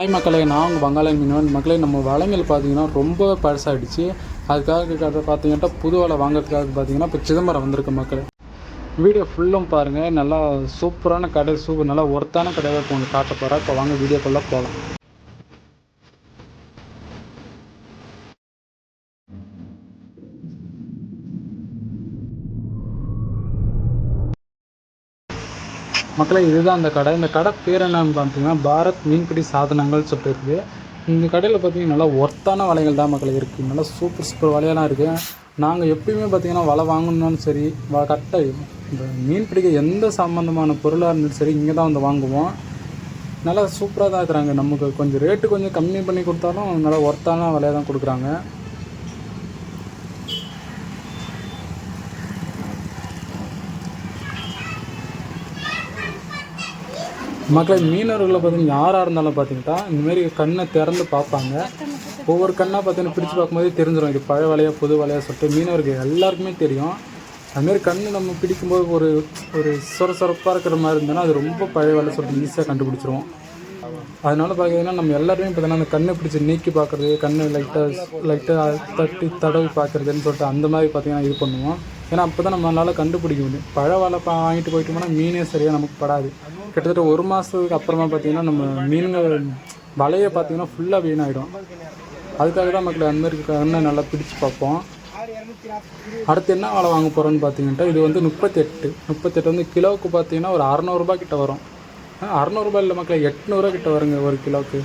Hi மக்களே நான் உங்கள் பங்காளி மீனவன். மக்களே நம்ம வளங்கள் பார்த்தீங்கன்னா ரொம்ப பழசாகிடுச்சு அதுக்காக பார்த்தீங்கன்னா புது வலை வாங்குறதுக்காக பார்த்தீங்கன்னா இப்போ சிதம்பரம் வந்திருக்கு மக்களே. வீடியோ ஃபுல்லும் பாருங்கள் நல்லா சூப்பரான கடை சூப்பர் நல்லா ஒர்த்தான கடையாக இப்போ உங்களுக்கு காட்ட போகிறேன் இப்போ வாங்க வீடியோக்குள்ளே போகலாம் மக்களே இதுதான் அந்த கடை. இந்த கடை பேர் என்னன்னு பார்த்தீங்கன்னா பாரத் மீன்பிடி சாதனங்கள் சொல்லிட்டு இருக்குது இந்த கடையில் பார்த்தீங்கன்னா நல்லா ஒர்த்தான வலைகள் தான் மக்கள் இருக்குது நல்லா சூப்பர் சூப்பர் வலையெல்லாம் இருக்குது நாங்கள் எப்பயுமே பார்த்தீங்கன்னா வலை வாங்கணுன்னாலும் சரி வ கரெக்டாக இந்த மீன் பிடிக்க எந்த சம்மந்தமான பொருளாக இருந்தாலும் சரி இங்கே தான் வந்து வாங்குவோம். நல்லா சூப்பராக தான் இருக்கிறாங்க. நமக்கு கொஞ்சம் ரேட்டு கொஞ்சம் கம்மி பண்ணி கொடுத்தாலும் நல்லா ஒர்த்தான விலையாக தான் கொடுக்குறாங்க. மக்களை மீனவர்களை பார்த்தீங்கன்னா யாராக இருந்தாலும் பார்த்தீங்கன்னா இந்தமாரி கண்ணை திறந்து பார்ப்பாங்க. ஒவ்வொரு கண்ணாக பார்த்தீங்கன்னா பிரித்து பார்க்கும்போதே தெரிஞ்சிடும் இது பழைய வலையா புது வலையா சொல்லிட்டு மீனவர்கள் எல்லாருக்குமே தெரியும். அதுமாரி கண் நம்ம பிடிக்கும்போது ஒரு ஒரு சொர சொரப்பாக இருக்கிற மாதிரி இருந்ததுன்னா அது ரொம்ப பழைய வலை சொல்லிட்டு ஈஸியாக கண்டுபிடிச்சிருவோம். அதனால் பார்த்தீங்கன்னா நம்ம எல்லாருமே பார்த்தீங்கன்னா அந்த கண்ணை பிடிச்சி நீக்கி பார்க்குறது கண்ணை லைட்டாக லைட்டாக தட்டி தடவி பார்க்குறதுன்னு சொல்லிட்டு அந்த மாதிரி பார்த்தீங்கன்னா இது பண்ணுவோம். ஏன்னா அப்போ தான் நம்மளால் கண்டுபிடிக்க முடியும். பழ வலை பா வாங்கிட்டு போயிட்டோம்னா மீனே சரியாக நமக்கு படாது. கிட்டத்தட்ட ஒரு மாதத்துக்கு அப்புறமா பார்த்தீங்கன்னா நம்ம மீன்கள் வலையை பார்த்தீங்கன்னா ஃபுல்லாக வீணாகிடும் அதுக்காக தான் மக்கள் அந்த மாதிரி கண்ணை நல்லா பிடிச்சு பார்ப்போம். அடுத்து என்ன வலை வாங்க போகிறோன்னு பார்த்தீங்கன்னா இது வந்து முப்பத்தெட்டு. முப்பத்தெட்டு வந்து கிலோவுக்கு பார்த்தீங்கன்னா ஒரு அறநூறுபா கிட்ட வரும். அறநூறுபா இல்லை மக்கள் எட்நூறுரூவா கிட்ட வருங்க ஒரு கிலோவுக்கு.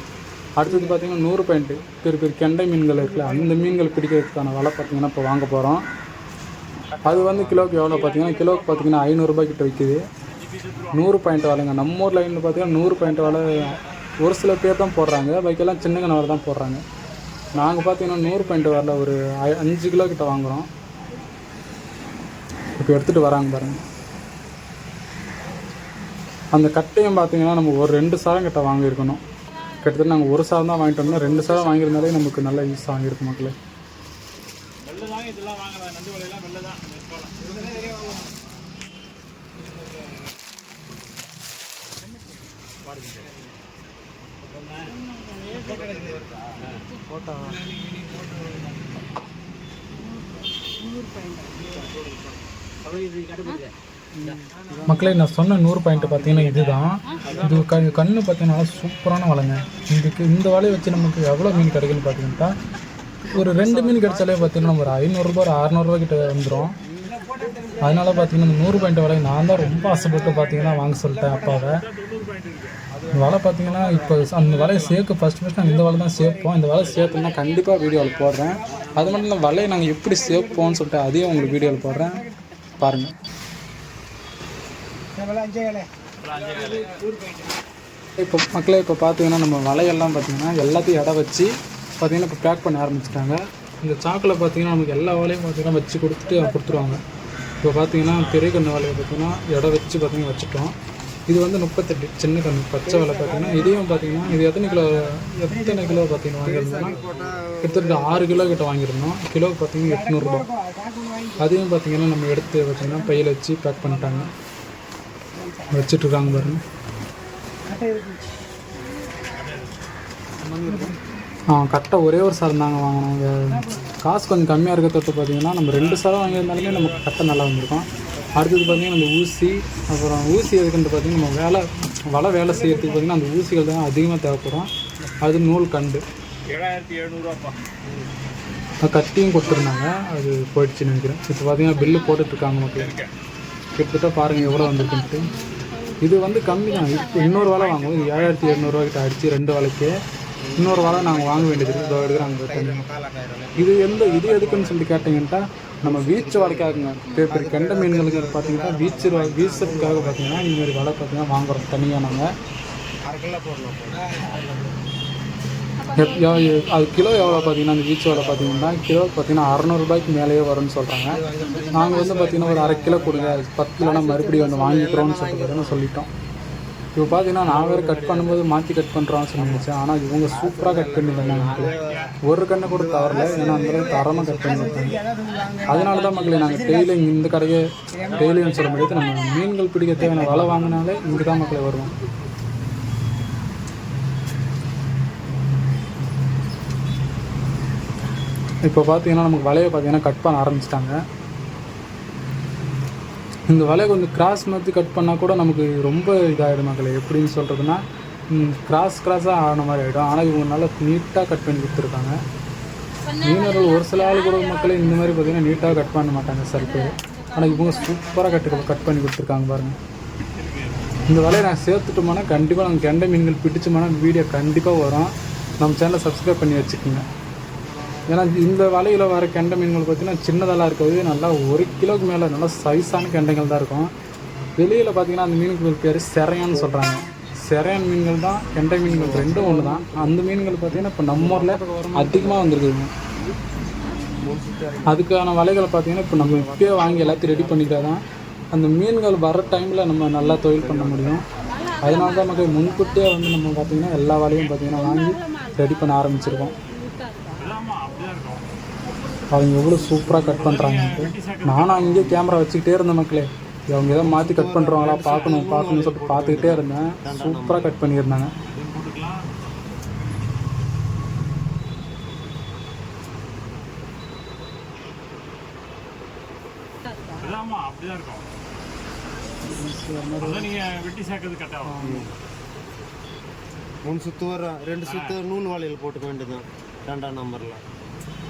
அடுத்தது பார்த்தீங்கன்னா நூறு பாயிண்ட்டு பெரிய பெரிய கெண்டை மீன்கள் இருக்குல்ல அந்த மீன்கள் பிடிக்கிறதுக்கான வலை பார்த்தீங்கன்னா இப்போ வாங்க போகிறோம் அது வந்து கிலோவுக்கு எவ்வளோ பார்த்தீங்கன்னா கிலோக்கு பார்த்தீங்கன்னா ஐநூறுரூபா கிட்ட விற்கிது நூறு பாயிண்ட் வலைங்க நம்ம ஊர் லைனில் பார்த்தீங்கன்னா நூறு பாயிண்ட் வலை ஒரு சில பேர் தான் போடுறாங்க. பைக்கெல்லாம் சின்ன கணவர் தான் போடுறாங்க. நாங்கள் பார்த்தீங்கன்னா நூறு பாயிண்ட் வரல ஒரு அஞ்சு கிலோ கிட்ட வாங்குகிறோம் இப்போ எடுத்துகிட்டு வராங்க பாருங்க. அந்த கட்டையும் பார்த்தீங்கன்னா நம்ம ஒரு ரெண்டு சாரம் கிட்ட வாங்கியிருக்கணும். கிட்டத்தட்ட நாங்கள் ஒரு சாரம் தான் வாங்கிட்டு வந்தோம் ரெண்டு சாரம் வாங்கியிருந்தாலே நமக்கு நல்ல யூஸ் ஆகியிருக்கும் மக்களே. மக்களே நான் சொன்ன நூறு பாயிண்ட் பார்த்தீங்கன்னா இதுதான். இது க கண்ணு பார்த்தீங்கன்னா சூப்பரான வலைங்க. இதுக்கு இந்த வலையை வச்சு நமக்கு எவ்வளோ மீன் கிடைக்குன்னு பார்த்தீங்கன்னா ஒரு ரெண்டு மீன் கிடைச்சாலே பார்த்தீங்கன்னா ஒரு ஐநூறுரூபா ஒரு அறநூறுபா கிட்ட வந்துடும் அதனால பார்த்தீங்கன்னா இந்த நூறு பாயிண்ட் வலை நான் தான் ரொம்ப ஆசைப்பட்டு பார்த்தீங்கன்னா வாங்க சொல்லிட்டேன் அப்பாவை. இந்த வலை பார்த்தீங்கன்னா இப்போ அந்த வலையை சேர்க்க ஃபஸ்ட் ஃபஸ்ட் நாங்கள் இந்த வலை தான் சேர்ப்போம். இந்த வலை சேர்த்தோம்னா கண்டிப்பாக வீடியோவில் போடுறேன். அது மட்டும் இல்லை வலையை நாங்கள் எப்படி சேர்ப்போம்னு சொல்லிட்டு அதையும் உங்களுக்கு வீடியோவில் போடுறேன். பாருங்கள் இப்போ மக்களே இப்போ பார்த்தீங்கன்னா நம்ம வலையெல்லாம் பார்த்தீங்கன்னா எல்லாத்தையும் இடம் வச்சு பார்த்திங்கன்னா இப்போ பேக் பண்ண ஆரம்பிச்சிட்டாங்க. இந்த சாக்கில் பார்த்தீங்கன்னா நமக்கு எல்லா வேலையும் பார்த்தீங்கன்னா வச்சு கொடுத்துட்டு கொடுத்துருவாங்க. இப்போ பார்த்தீங்கன்னா பெரிய கன்று வலையை பார்த்தீங்கன்னா இடம் வச்சு பார்த்தீங்கன்னா வச்சுட்டோம். இது வந்து முப்பத்தெட்டு சின்ன கன்று பச்சை வேலை பார்த்தீங்கன்னா இதையும் பார்த்தீங்கன்னா இது எத்தனை கிலோ எத்தனை கிலோ பார்த்தீங்கன்னா வாங்கியிருந்தோம்னா கிட்டத்தட்ட ஆறு கிலோ கிட்ட வாங்கியிருந்தோம். கிலோ பார்த்தீங்கன்னா எட்நூறுபா அதையும் பார்த்தீங்கன்னா நம்ம எடுத்து பார்த்தீங்கன்னா பையில் வச்சு பேக் பண்ணிட்டாங்க. வச்சுட்ருக்காங்க பாருங்கள் பாருங்க. ஆ கரெக்டாக ஒரே ஒரு சாரம் தாங்க வாங்கினோம். இங்க காசு கொஞ்சம் கம்மியாக இருக்க தொட்டு பார்த்தீங்கன்னா நம்ம ரெண்டு சாரம் வாங்கியிருந்தாலுமே நமக்கு கட்டை நல்லா வந்திருக்கும். அடுத்தது பார்த்தீங்கன்னா அந்த ஊசி அப்புறம் ஊசி எதுக்குன்ட்டு பார்த்தீங்கன்னா நம்ம வேலை வலை வேலை செய்யறதுக்கு பார்த்தீங்கன்னா அந்த ஊசிகள் தான் அதிகமாக தேவைப்படும். அது நூல் கண்டு. ஏழாயிரத்தி எழுநூறுவாப்பா. கட்டியும் கொடுத்துருந்தாங்க. அது போயிடுச்சுன்னு நினைக்கிறேன். இப்போ பார்த்தீங்கன்னா பில்லு போட்டுட்ருக்காங்க மக்கள். கிட்டத்தட்ட பாருங்கள் எவ்வளோ வந்திருக்குன்ட்டு. இது வந்து கம்மி தான். இப்போ இன்னொரு வலை வாங்குவோம். ஏழாயிரத்தி எழுநூறுவா கிட்ட அடிச்சு ரெண்டு வலைக்கு. இன்னொரு வலை நாங்கள் வாங்க வேண்டியது இதோ எடுக்கிறாங்க இது எந்த இது எதுக்குன்னு சொல்லி கேட்டிங்கன்னா நம்ம வீச்சு வலைக்காகுங்க பேப்பர் கெண்ட கெண்டை மீன்களுக்கு பார்த்தீங்கன்னா வீச்சு வீசுறதுக்காக பார்த்தீங்கன்னா இந்த மாதிரி வலை பார்த்தீங்கன்னா வாங்குறோம் தனியாக நாங்கள் அரை அது கிலோ எவ்வளோ பார்த்தீங்கன்னா அந்த வீச்சு வலை பார்த்தீங்கன்னா கிலோ பார்த்தீங்கன்னா அறநூறுபாய்க்கு மேலேயே வரும்னு சொல்கிறாங்க நாங்கள் வந்து பார்த்தீங்கன்னா ஒரு அரை கிலோ கொடுங்க அது பத்து கிலோனா மறுபடியும் வந்து வாங்கிக்கிறோம்னு சொல்லிட்டு சொல்லிட்டோம். இப்போ பார்த்தீங்கன்னா நான் கட் பண்ணும்போது மாற்றி கட் பண்ணுறான்னு சொன்னிச்சு ஆனால் இவங்க சூப்பராக கட் பண்ணியிருந்தாங்க எனக்கு. ஒரு கண்ணை கூட தவறல. ஏன்னா அந்த தரமாக கட் பண்ணியிருக்காங்க அதனால தான் மக்களே நாங்கள் டெய்லியும் இந்த கடையை டெய்லியும் சொல்ல முடியாது நம்ம மீன்கள் பிடிக்க தேவையான வலை வாங்கினாலே இங்கே தான் மக்களே வருவோம். இப்போ பார்த்தீங்கன்னா நமக்கு வலையை பார்த்தீங்கன்னா கட் பண்ண ஆரம்பிச்சிட்டாங்க. இந்த வலையை கொஞ்சம் கிராஸ் மாதிரி கட் பண்ணால் கூட நமக்கு ரொம்ப இதாகிடும் மக்களே. எப்படின்னு சொல்கிறதுனா கிராஸ் கிராஸாக ஆன மாதிரி ஆகிடும் ஆனால் இவங்க நல்லா நீட்டாக கட் பண்ணி கொடுத்துருக்காங்க. மீனவர்கள் ஒரு சில ஆள் கூட மக்களே இந்த மாதிரி பார்த்தீங்கன்னா நீட்டாக கட் பண்ண மாட்டாங்க சில ஆனால் இவங்க சூப்பராக கட்டு கட் பண்ணி கொடுத்துருக்காங்க பாருங்கள் இந்த வலையை நான் சேர்த்துட்டோம்னா கண்டிப்பாக நாங்கள் கெண்டை மீன்கள் பிடிச்சோம்னா வீடியோ கண்டிப்பாக வரும். நம்ம சேனலை சப்ஸ்கிரைப் பண்ணி வச்சுக்கோங்க. ஏன்னா இந்த வலையில் வர கெண்டை மீன்கள் பார்த்தீங்கன்னா சின்னதெல்லாம் இருக்கிறது நல்லா ஒரு கிலோக்கு மேலே நல்லா சைஸான கெண்டைகள் தான் இருக்கும். வெளியில் பார்த்தீங்கன்னா அந்த மீனுக்கு பேர் செரையான்னு சொல்கிறாங்க செரையான் மீன்கள் தான் கெண்டை மீன்கள் ரெண்டும் ஒன்று தான் அந்த மீன்கள் பார்த்திங்கன்னா இப்போ நம்ம ஊரில் அதிகமாக வந்துருக்குதுங்க. அதுக்கான வலைகளை பார்த்தீங்கன்னா இப்போ நம்ம இப்போயே வாங்கி எல்லாத்தையும் ரெடி பண்ணிட்டா தான் அந்த மீன்கள் வர டைமில் நம்ம நல்லா தொழில் பண்ண முடியும். அதனால தான் நமக்கு முன்கூட்டியே வந்து நம்ம பார்த்தீங்கன்னா எல்லா வலையும் பார்த்திங்கன்னா வாங்கி ரெடி பண்ண ஆரம்பிச்சிருக்கோம். அவங்க எவ்வளோ சூப்பராக கட் பண்ணுறாங்கன்ட்டு நானும் அங்கேயே கேமரா வச்சுக்கிட்டே இருந்தேன் மக்களே. அவங்க எதாவது மாற்றி கட் பண்ணுறாங்களா பார்க்கணும் பார்க்கணும்னு சொல்லிட்டு பார்த்துக்கிட்டே இருந்தேன். சூப்பராக கட் பண்ணியிருந்தாங்க. அப்படிதான் இருக்கும். வெட்டி சேர்க்கறது மூணு சுத்து வர ரெண்டு சுத்து நூல் வாழையில் போட்டுக்க வேண்டியதுதான். ரெண்டாம் நம்பரில்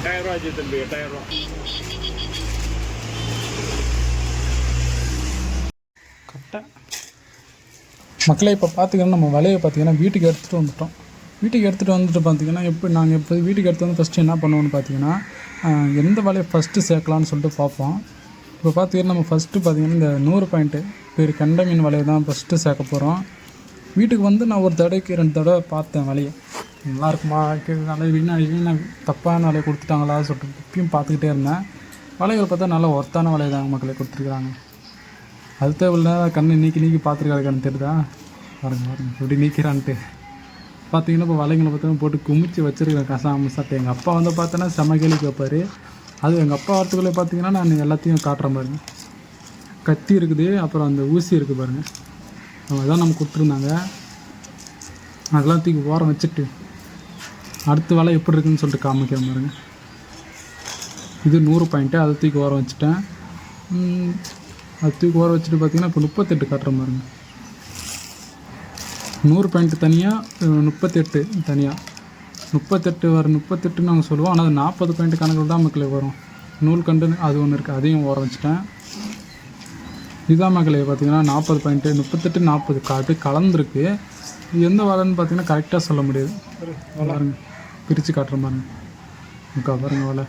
எட்டாயிரம் ரூபா ஆச்சு தம்பி எட்டாயிரம் ரூபா கரெக்டாக மக்களே இப்போ பார்த்திங்கன்னா நம்ம வலையை பார்த்தீங்கன்னா வீட்டுக்கு எடுத்துகிட்டு வந்துட்டோம். வீட்டுக்கு எடுத்துகிட்டு வந்துட்டு பார்த்திங்கன்னா எப்படி நாங்கள் இப்போ வீட்டுக்கு எடுத்து வந்து ஃபஸ்ட்டு என்ன பண்ணுவோம்னு பார்த்தீங்கன்னா எந்த வலையை ஃபஸ்ட்டு சேர்க்கலான்னு சொல்லிட்டு பார்ப்போம். இப்போ பார்த்திங்கன்னா நம்ம ஃபஸ்ட்டு பார்த்தீங்கன்னா இந்த நூறு பாயிண்ட்டு பேர் கெண்டை மீன் வலையை தான் ஃபஸ்ட்டு சேர்க்க போகிறோம் வீட்டுக்கு வந்து நான் ஒரு தடவைக்கு ரெண்டு தடவை பார்த்தேன் வலையை. நல்லா இருக்குமா நல்லா வீணா வீணா தப்பான வலையை கொடுத்துட்டாங்களா சொல்லிட்டு இப்பயும் பார்த்துக்கிட்டே இருந்தேன். வலைகள் பார்த்தா நல்லா ஒர்த்தான வலையை தான் மக்களே கொடுத்துருக்குறாங்க. அது தேவையில்ல கண்ணை நீக்கி நீக்கி பார்த்துருக்காரு கண்ணு தெரியுதா? பாருங்க பாருங்க எப்படி நீக்கிறான்ட்டு. பார்த்தீங்கன்னா இப்போ வலைங்களை பார்த்தோன்னா போட்டு குமிச்சு வச்சுருக்கேன் கசா சட்டை எங்கள் அப்பா வந்து பார்த்தோன்னா செம கேள்வி கேட்பார். அது எங்கள் அப்பா வரத்துக்குள்ளே பார்த்தீங்கன்னா நான் எல்லாத்தையும் காட்டுறேன் பாருங்க கத்தி இருக்குது அப்புறம் அந்த ஊசி இருக்குது பாருங்க. அதான் நம்ம கொடுத்துருந்தாங்க. அதெல்லாம் தூக்கி ஓரம் வச்சுட்டு அடுத்த வலை எப்படி இருக்குன்னு சொல்லிட்டு காமிக்கிறேன் பாருங்க. இது நூறு பாயிண்ட்டு அதை தூக்கி ஓரம் வச்சுட்டேன். அது தூக்கி ஓரம் வச்சுட்டு பார்த்தீங்கன்னா இப்போ முப்பத்தெட்டு காட்டுற பாருங்க. நூறு பாயிண்ட் தனியாக முப்பத்தெட்டு தனியாக முப்பத்தெட்டு வர முப்பத்தெட்டுன்னு நாங்கள் சொல்லுவோம். ஆனால் அது நாற்பது பாயிண்ட் கணக்கில் தான் மக்களே வரும். நூல் கண்டு அது ஒன்று இருக்குது அதையும் ஓரம் வச்சுட்டேன். இதான் மக்களே பார்த்தீங்கன்னா நாற்பது பாயிண்ட்டு முப்பத்தெட்டு நாற்பது. காட்டு கலந்துருக்கு. இது எந்த வலைன்னு பார்த்தீங்கன்னா கரெக்டாக சொல்ல முடியாது. பாருங்க. பிரித்து காட்டுற பாருங்க அக்கா பாருங்க வலை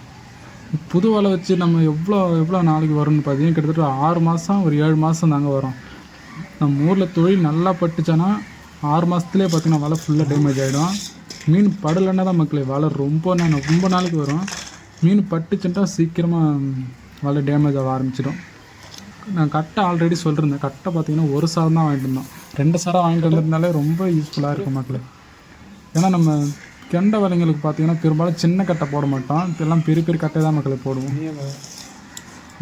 புது வலை வச்சு நம்ம எவ்வளோ எவ்வளோ நாளைக்கு வரும்னு பார்த்தீங்கன்னா கிட்டத்தட்ட ஆறு மாதம் ஒரு ஏழு மாதம் தாங்க வரும். நம்ம ஊரில் தொழில் நல்லா பட்டுச்சோன்னா ஆறு மாதத்துலேயே பார்த்தீங்கன்னா வலை ஃபுல்லாக டேமேஜ் ஆகிடும் மீன் படலைன்னா தான் மக்களே வலை ரொம்ப நா- ரொம்ப நாளைக்கு வரும். மீன் பட்டுச்சுட்டா சீக்கிரமாக வலை டேமேஜ் ஆக ஆரம்பிச்சிடும். நான் கட்டை ஆல்ரெடி சொல்லியிருந்தேன் கட்டை பார்த்தீங்கன்னா ஒரு சாரம் தான் வாங்கிட்டு இருந்தோம். ரெண்டு சாரம் வாங்கிட்டு வந்திருந்தாலே ரொம்ப யூஸ்ஃபுல்லாக இருக்கும் மக்களே. ஏன்னா நம்ம கெண்டை வலைங்களுக்கு பார்த்தீங்கன்னா பெரும்பாலும் சின்ன கட்டை போட மாட்டோம். இதெல்லாம் பெரிய பெரிய கட்டை தான் மக்களை போடுவோம்.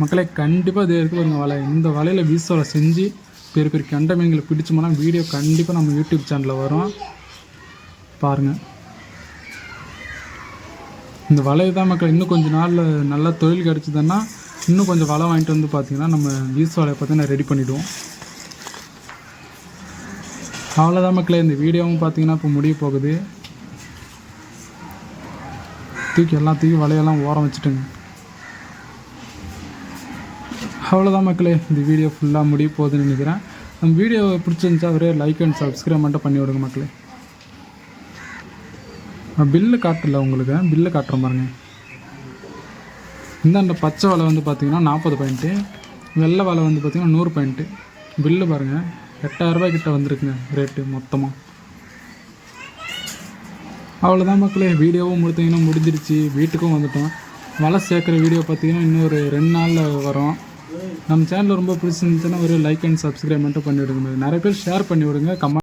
மக்களே கண்டிப்பாக இது இருக்கு பாருங்க வலை. இந்த வலையில் வீச செஞ்சு பெரிய பெரிய கெண்டை மீன்களை பிடிச்சோம்னா வீடியோ கண்டிப்பாக நம்ம யூடியூப் சேனலில் வரும். பாருங்கள் இந்த வலையை தான் மக்கள் இன்னும் கொஞ்சம் நாளில் நல்லா தொழில் கிடச்சிதுன்னா இன்னும் கொஞ்சம் வலை வாங்கிட்டு வந்து பார்த்தீங்கன்னா நம்ம வீச வலையை பார்த்தீங்கன்னா ரெடி பண்ணிவிடுவோம் அவ்வளோதான் மக்களே இந்த வீடியோவும் பார்த்தீங்கன்னா இப்போ முடிய போகுது. தூக்கி எல்லாம் தூக்கி வலையெல்லாம் ஓரம் வச்சுட்டுங்க. அவ்வளோதான் மக்களே இந்த வீடியோ ஃபுல்லாக முடிய போகுதுன்னு நினைக்கிறேன். நம்ம வீடியோ பிடிச்சிருந்துச்சா ஒரே லைக் அண்ட் சப்ஸ்கிரைப் மட்டும் பண்ணி விடுங்க மக்களே. பில்லு காட்டல உங்களுக்கு பில்லு காட்டுறேன் பாருங்க. இந்தாண்ட பச்சை வலை வந்து பார்த்தீங்கன்னா நாற்பது பாயிண்ட்டு வெள்ளை வலை வந்து பார்த்தீங்கன்னா நூறு பாயிண்ட்டு பில்லு பாருங்கள் எட்டாயிரரூபா கிட்ட வந்திருக்குங்க ரேட்டு மொத்தமாக அவ்வளோதான் மக்களே வீடியோவும் முடித்தீங்கன்னா முடிஞ்சிருச்சு. வீட்டுக்கும் வந்துட்டோம். மழை சேர்க்குற வீடியோ பார்த்தீங்கன்னா இன்னொரு ரெண்டு நாளில் வரும். நம்ம சேனல் ரொம்ப பிடிச்சிருந்துச்சுன்னா ஒரு லைக் அண்ட் சப்ஸ்கிரைப் மட்டும் பண்ணி விடுங்க நிறைய பேர் ஷேர் பண்ணி விடுங்க கமெண்ட்